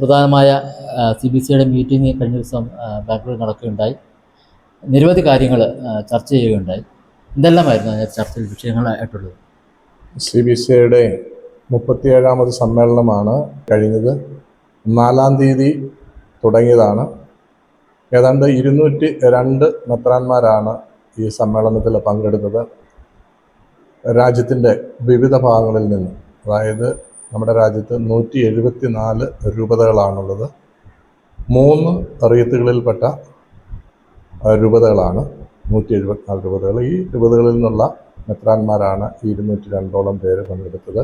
സുപ്രധാനമായ C B സിയുടെ meeting കഴിഞ്ഞ ദിവസം ബാംഗ്ലൂരിൽ നടക്കുകയുണ്ടായി. നിരവധി കാര്യങ്ങൾ ചർച്ച ചെയ്യുകയുണ്ടായി. എന്തെല്ലാമായിരുന്നു അതിന്റെ ചർച്ചയിൽ വിഷയങ്ങളായിട്ടുള്ളത്? സി ബി സി ഐയുടെ മുപ്പത്തിയേഴാമത് സമ്മേളനമാണ് കഴിഞ്ഞത്. നാലാം തീയതി തുടങ്ങിയതാണ്. ഏതാണ്ട് ഇരുന്നൂറ്റി രണ്ട് മെത്രാന്മാരാണ് ഈ സമ്മേളനത്തിൽ പങ്കെടുത്തത്. രാജ്യത്തിന്റെ വിവിധ ഭാഗങ്ങളിൽ നിന്ന്. അതായത് നമ്മുടെ രാജ്യത്ത് നൂറ്റി എഴുപത്തി നാല് രൂപതകളാണുള്ളത്. മൂന്ന് റീത്തുകളിൽപ്പെട്ട രൂപതകളാണ് നൂറ്റി എഴുപത്തിനാല് രൂപതകൾ. ഈ രൂപതകളിൽ നിന്നുള്ള മെത്രാന്മാരാണ് ഈ ഇരുന്നൂറ്റി രണ്ടോളം പേര് പങ്കെടുത്തത്.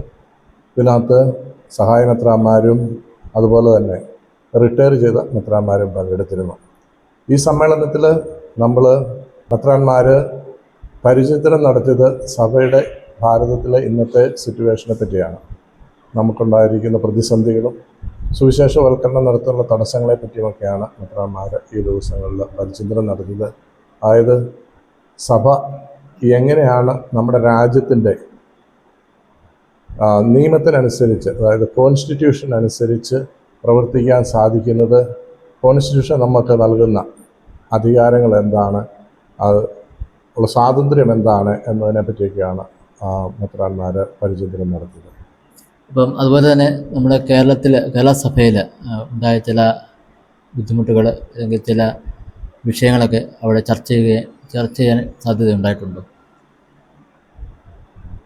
ഇതിനകത്ത് സഹായ മെത്രാന്മാരും അതുപോലെ തന്നെ റിട്ടയർ ചെയ്ത മെത്രാന്മാരും പങ്കെടുത്തിരുന്നു. ഈ സമ്മേളനത്തിൽ നമ്മൾ മെത്രാന്മാർ പരിചിത്രം നടത്തിയത് സഭയുടെ ഭാരതത്തിലെ ഇന്നത്തെ സിറ്റുവേഷനെ പറ്റിയാണ്. നമുക്കുണ്ടായിരിക്കുന്ന പ്രതിസന്ധികളും സുവിശേഷവൽക്കരണം നടത്തുന്ന തടസ്സങ്ങളെ പറ്റിയുമൊക്കെയാണ് മെത്രാന്മാർ ഈ ദിവസങ്ങളിൽ പരിചിന്തനം നടത്തിയത് അതായത് സഭ എങ്ങനെയാണ് നമ്മുടെ രാജ്യത്തിന്റെ നിയമത്തിനനുസരിച്ച് അതായത് കോൺസ്റ്റിറ്റ്യൂഷൻ അനുസരിച്ച് പ്രവർത്തിക്കാൻ സാധിക്കുന്നത് കോൺസ്റ്റിറ്റ്യൂഷൻ നമുക്ക് നൽകുന്ന അധികാരങ്ങൾ എന്താണ് അത് ഉള്ള സ്വാതന്ത്ര്യം എന്താണ് എന്നതിനെ പറ്റിയൊക്കെയാണ് മെത്രാന്മാർ പരിചിന്തനം നടത്തിയത്. അപ്പം അതുപോലെ തന്നെ നമ്മുടെ കേരളത്തിൽ കേരളസഭയിൽ ഉണ്ടായ ചില ബുദ്ധിമുട്ടുകൾ അല്ലെങ്കിൽ ചില വിഷയങ്ങളൊക്കെ അവിടെ ചർച്ച ചെയ്യുകയും ചർച്ച ചെയ്യാൻ സാധ്യത ഉണ്ടായിട്ടുണ്ടോ.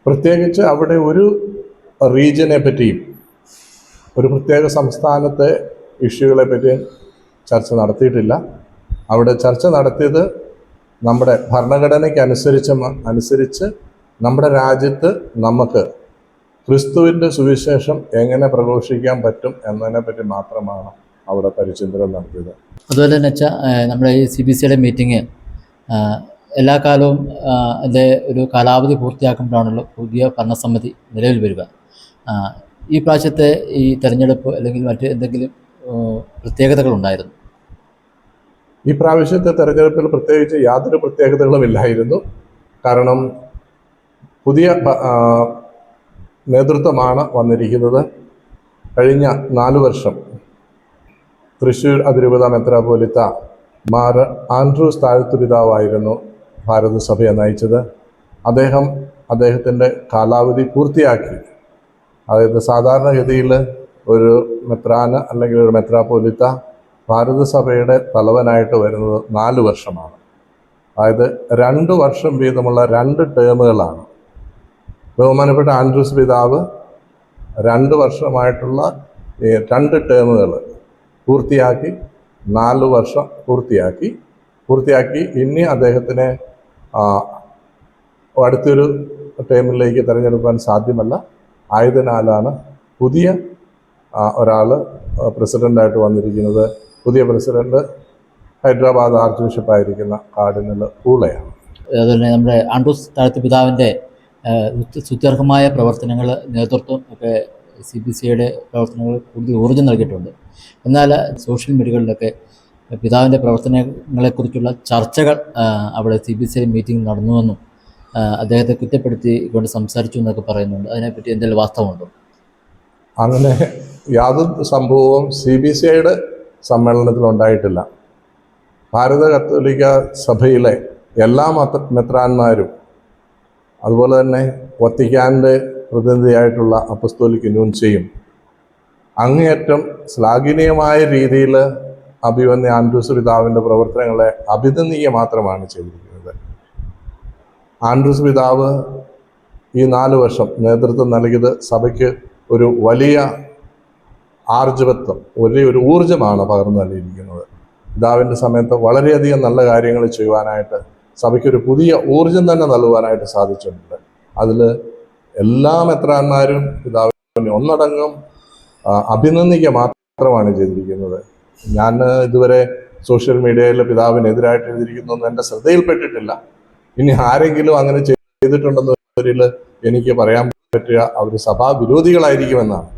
പ്രത്യേകിച്ച് അവിടെ ഒരു റീജിയനെ പറ്റിയും ഒരു പ്രത്യേക സംസ്ഥാനത്തെ ഇഷ്യൂകളെ പറ്റിയും ചർച്ച നടത്തിയിട്ടില്ല. അവിടെ ചർച്ച നടത്തിയത് നമ്മുടെ ഭരണഘടനയ്ക്ക് അനുസരിച്ച് അനുസരിച്ച് നമ്മുടെ രാജ്യത്ത് നമുക്ക് ക്രിസ്തുവിന്റെ സുവിശേഷം എങ്ങനെ പ്രഘോഷിക്കാൻ പറ്റും എന്നതിനെ പറ്റി മാത്രമാണ് അവിടെ പരിചിന്തനം നടത്തിയത് അതുപോലെ തന്നെ വെച്ചാൽ നമ്മുടെ ഈ സി ബി സിയുടെ മീറ്റിംഗ് എല്ലാ കാലവും അതിന്റെ ഒരു കാലാവധി പൂർത്തിയാക്കുമ്പോഴാണല്ലോ പുതിയ ഭരണസമിതി നിലവിൽ വരിക. ഈ പ്രാവശ്യത്തെ ഈ തെരഞ്ഞെടുപ്പ് അല്ലെങ്കിൽ മറ്റ് എന്തെങ്കിലും പ്രത്യേകതകൾ പ്രത്യേകതകളുണ്ടായിരുന്നു ഈ പ്രാവശ്യത്തെ തെരഞ്ഞെടുപ്പിൽ പ്രത്യേകിച്ച് യാതൊരു പ്രത്യേകതകളും ഇല്ലായിരുന്നു. കാരണം പുതിയ നേതൃത്വമാണ് വന്നിരിക്കുന്നത്. കഴിഞ്ഞ നാല് വർഷം തൃശ്ശൂർ അതിരൂപത മെത്രാപോലിത്ത മാർ ആൻഡ്രൂസ് താഴ്ത്തുപിതാവായിരുന്നു ഭാരതസഭയെ നയിച്ചത്. അദ്ദേഹം അദ്ദേഹത്തിന്റെ കാലാവധി പൂർത്തിയാക്കി. അതായത് സാധാരണഗതിയിൽ ഒരു മെത്രാന് അല്ലെങ്കിൽ ഒരു മെത്രാപോലിത്ത ഭാരതസഭയുടെ തലവനായിട്ട് വരുന്നത് നാല് വർഷമാണ്. അതായത് രണ്ട് വർഷം വീതമുള്ള രണ്ട് ടേമുകളാണ് ബഹുമാനപ്പെട്ട ആൻഡ്രൂസ് പിതാവ് രണ്ട് വർഷമായിട്ടുള്ള രണ്ട് ടേമുകൾ പൂർത്തിയാക്കി നാല് വർഷം പൂർത്തിയാക്കി. പൂർത്തിയാക്കി ഇനി അദ്ദേഹത്തിനെ അടുത്തൊരു ടേമിലേക്ക് തിരഞ്ഞെടുക്കാൻ സാധ്യമല്ല. ആയതിനാലാണ് പുതിയ ഒരാൾ പ്രസിഡന്റായിട്ട് വന്നിരിക്കുന്നത്. പുതിയ പ്രസിഡന്റ് ഹൈദരാബാദ് ആർച്ച് ബിഷപ്പായിരിക്കുന്ന കാർഡിനൽ പൂളയാണ്. അതുപോലെ നമ്മുടെ ആൻഡ്രൂസ് താഴത്ത് പിതാവിന്റെ സുത്യർഹമായ പ്രവർത്തനങ്ങൾ നേതൃത്വം ഒക്കെ സി ബി സിയുടെ പ്രവർത്തനങ്ങൾ കൂടുതൽ ഊർജം നൽകിയിട്ടുണ്ട്. എന്നാൽ സോഷ്യൽ മീഡിയകളിലൊക്കെ പിതാവിന്റെ പ്രവർത്തനങ്ങളെക്കുറിച്ചുള്ള ചർച്ചകൾ അവിടെ സി ബി സി മീറ്റിംഗ് നടന്നുവെന്നും അദ്ദേഹത്തെ കുറ്റപ്പെടുത്തി കൊണ്ട് സംസാരിച്ചു എന്നൊക്കെ പറയുന്നുണ്ട്. അതിനെപ്പറ്റി എന്തെങ്കിലും വാസ്തവമുണ്ടോ? അങ്ങനെ യാതൊരു സംഭവവും സി ബി സി ഐയുടെ സമ്മേളനത്തിൽ ഉണ്ടായിട്ടില്ല. ഭാരത കത്തോലിക്ക സഭയിലെ എല്ലാ മത മെത്രാന്മാരും അതുപോലെ തന്നെ വത്തിക്കാന്റെ പ്രതിനിധിയായിട്ടുള്ള അപ്പസ്തോലിക് ന്യൂൻസെയും അങ്ങേയറ്റം ശ്ലാഘനീയമായ രീതിയിൽ അഭിവന്യ ആൻഡ്രൂസ് പിതാവിന്റെ പ്രവർത്തനങ്ങളെ അഭിനന്ദിക്കുക മാത്രമാണ് ചെയ്തിരിക്കുന്നത്. ആൻഡ്രൂസ് പിതാവ് ഈ നാല് വർഷം നേതൃത്വം നൽകിയത് സഭയ്ക്ക് ഒരു വലിയ ആർജവത്വം വലിയ ഒരു ഊർജമാണ് പകർന്നു നൽകിയിരിക്കുന്നത്. പിതാവിന്റെ സമയത്ത് വളരെയധികം നല്ല കാര്യങ്ങൾ ചെയ്യുവാനായിട്ട് സഭയ്ക്കൊരു പുതിയ ഊർജം തന്നെ നൽകുവാനായിട്ട് സാധിച്ചിട്ടുണ്ട്. അതിൽ എല്ലാ മെത്രാന്മാരും പിതാവിനെ ഒന്നടങ്കം അഭിനന്ദിക്കുക മാത്രമാണ് ചെയ്തിരിക്കുന്നത്. ഞാൻ ഇതുവരെ സോഷ്യൽ മീഡിയയിൽ പിതാവിനെതിരായിട്ട് എഴുതിയിരിക്കുന്നൊന്നും എന്റെ ശ്രദ്ധയിൽപ്പെട്ടിട്ടില്ല. ഇനി ആരെങ്കിലും അങ്ങനെ ചെയ്തിട്ടുണ്ടെന്നവരിൽ എനിക്ക് പറയാൻ പറ്റുക അവർ സഭാ വിരോധികളായിരിക്കുമെന്നാണ്